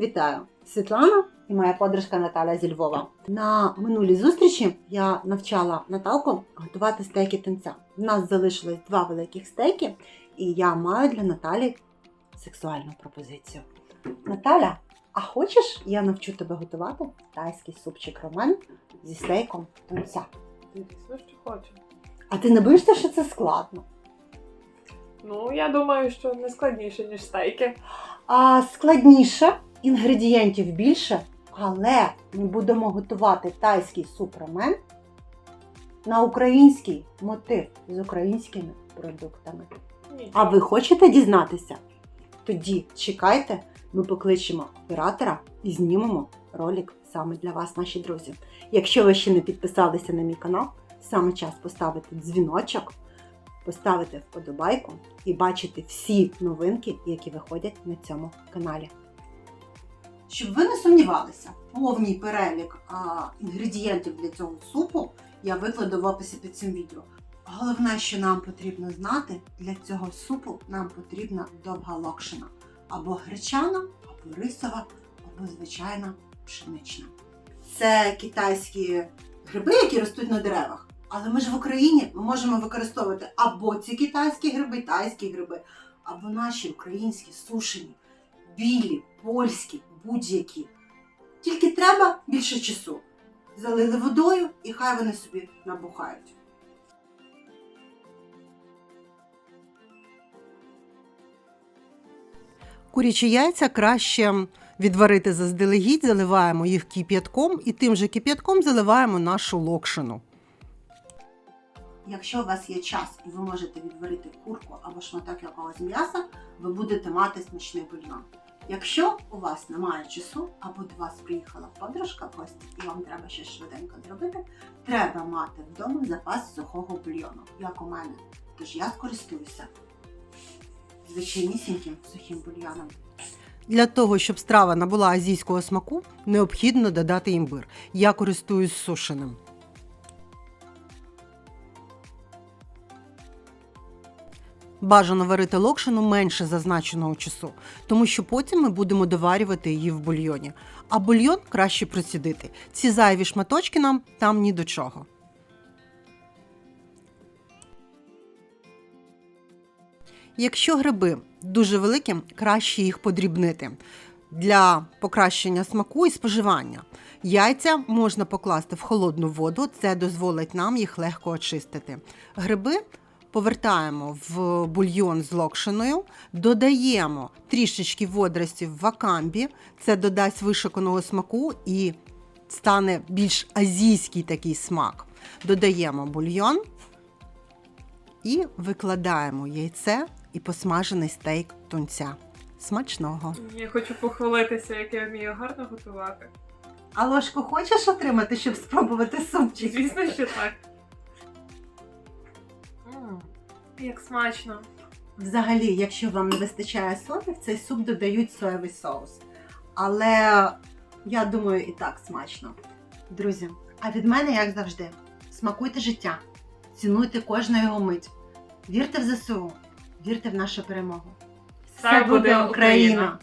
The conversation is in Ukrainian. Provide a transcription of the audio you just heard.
Вітаю! Світлана і моя подружка Наталя зі Львова. На минулій зустрічі я навчала Наталку готувати стейки тунця. У нас залишилось два великих стейки, і я маю для Наталі сексуальну пропозицію. Наталя, а хочеш, я навчу тебе готувати тайський супчик ромен зі стейком тунця? Звісно, що хочу. А ти не боїшся, що це складно? Ну, я думаю, що не складніше, ніж стейки. А складніше, інгредієнтів більше, але ми будемо готувати тайський суп рамен на український мотив з українськими продуктами. А ви хочете дізнатися? Тоді чекайте, ми покличемо оператора і знімемо ролик саме для вас, наші друзі. Якщо ви ще не підписалися на мій канал, саме час поставити дзвіночок, поставити вподобайку і бачити всі новинки, які виходять на цьому каналі. Щоб ви не сумнівалися, повний перелік а, інгредієнтів для цього супу я викладу в описі під цим відео. Головне, що нам потрібно знати, для цього супу нам потрібна довга локшина. Або гречана, або рисова, або звичайна пшенична. Це китайські гриби, які ростуть на деревах. Але ми ж в Україні ми можемо використовувати або ці китайські гриби, тайські гриби, або наші українські сушені, білі, польські, будь-які. Тільки треба більше часу. Залили водою і хай вони собі набухають. Курячі яйця краще відварити заздалегідь, заливаємо їх кип'ятком і тим же кип'ятком заливаємо нашу локшину. Якщо у вас є час і ви можете відварити курку або шматок якогось м'яса, ви будете мати смачний бульйон. Якщо у вас немає часу, або до вас приїхала подружка в гості, і вам треба щось швиденько зробити, треба мати вдома запас сухого бульйону, як у мене. Тож я скористуюся звичайнісіньким сухим бульйоном. Для того, щоб страва набула азійського смаку, необхідно додати імбир. Я користуюсь сушеним. Бажано варити локшину менше зазначеного часу, тому що потім ми будемо доварювати її в бульйоні. А бульйон краще процідити. Ці зайві шматочки нам там ні до чого. Якщо гриби дуже великі, краще їх подрібнити для покращення смаку і споживання. Яйця можна покласти в холодну воду, це дозволить нам їх легко очистити. Гриби повертаємо в бульйон з локшиною, додаємо трішечки водоростів вакамбі, це додасть вишиканого смаку і стане більш азійський такий смак. Додаємо бульйон і викладаємо яйце і посмажений стейк тунця. Смачного! Я хочу похвалитися, як я вмію гарно готувати. А ложку хочеш отримати, щоб спробувати супчик? Звісно, що так. Як смачно. Взагалі, якщо вам не вистачає соди, в цей суп додають соєвий соус. Але я думаю, і так смачно. Друзі, а від мене, як завжди, смакуйте життя, цінуйте кожну його мить. Вірте в ЗСУ, вірте в нашу перемогу. Все буде Україна!